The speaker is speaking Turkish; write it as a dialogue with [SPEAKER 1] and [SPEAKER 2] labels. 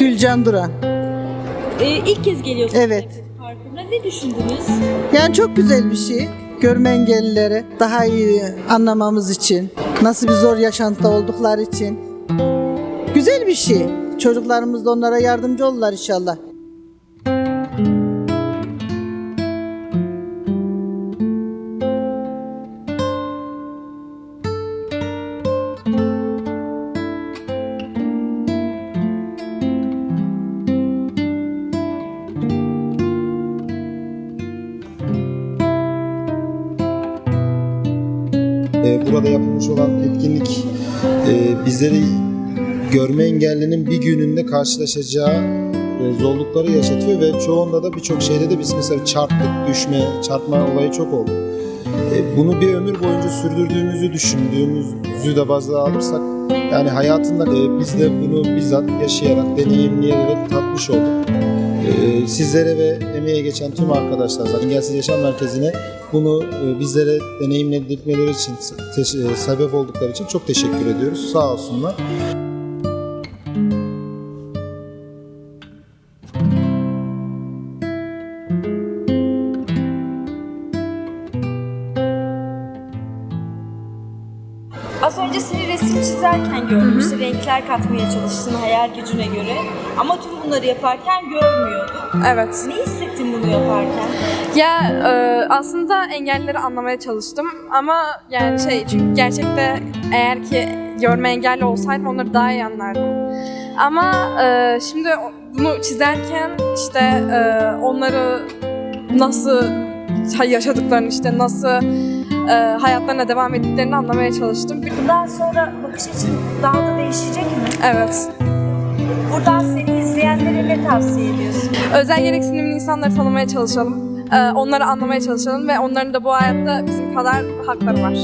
[SPEAKER 1] Bircan Duran.
[SPEAKER 2] Ee, ilk kez geliyorsunuz
[SPEAKER 1] Evet.
[SPEAKER 2] Devlet Parkı'na. Ne düşündünüz?
[SPEAKER 1] Yani çok güzel bir şey. Görme engellileri daha iyi anlamamız için, nasıl bir zor yaşantıda oldukları için. Güzel bir şey. Çocuklarımız da onlara yardımcı olurlar inşallah.
[SPEAKER 3] Ee, burada yapılmış olan etkinlik e, bizleri görme engellinin bir gününde karşılaşacağı e, zorlukları yaşatıyor ve çoğunda da birçok şeyde de biz mesela çarptık, düşme, çarpma olayı çok oldu. E, Bunu bir ömür boyunca sürdürdüğümüzü düşündüğümüzü de bazda alırsak yani hayatında e, biz de bunu bizzat yaşayarak, deneyimleyerek tatmış olduk. Sizlere ve emeğe geçen tüm arkadaşlar zaten Engelsiz Yaşam Merkezi'ne bunu e, bizlere deneyimledirmeleri için, e, sebep oldukları için çok teşekkür ediyoruz. Sağ olsunlar.
[SPEAKER 2] Az önce seni resim çizerken gördüm. İşte renkler katmaya çalıştın hayal gücüne göre. Ama tüm bunları yaparken görmüyordum.
[SPEAKER 4] Evet.
[SPEAKER 2] Ne hissettin bunu yaparken?
[SPEAKER 4] Ya e, aslında engellileri anlamaya çalıştım ama yani şey çünkü gerçekte eğer ki görme engelli olsaydım onları daha iyi anlardım. Ama e, şimdi bunu çizerken işte e, onları nasıl yaşadıklarını işte nasıl e, hayatlarına devam ettiklerini anlamaya çalıştım.
[SPEAKER 2] Bundan sonra bakış açın daha da değişecek mi?
[SPEAKER 4] Evet.
[SPEAKER 2] Buradan seni izleyenlere ne tavsiye ediyorsun?
[SPEAKER 4] Özel gereksinimli insanları tanımaya çalışalım. E, onları anlamaya çalışalım ve onların da bu hayatta bizim kadar hakları var.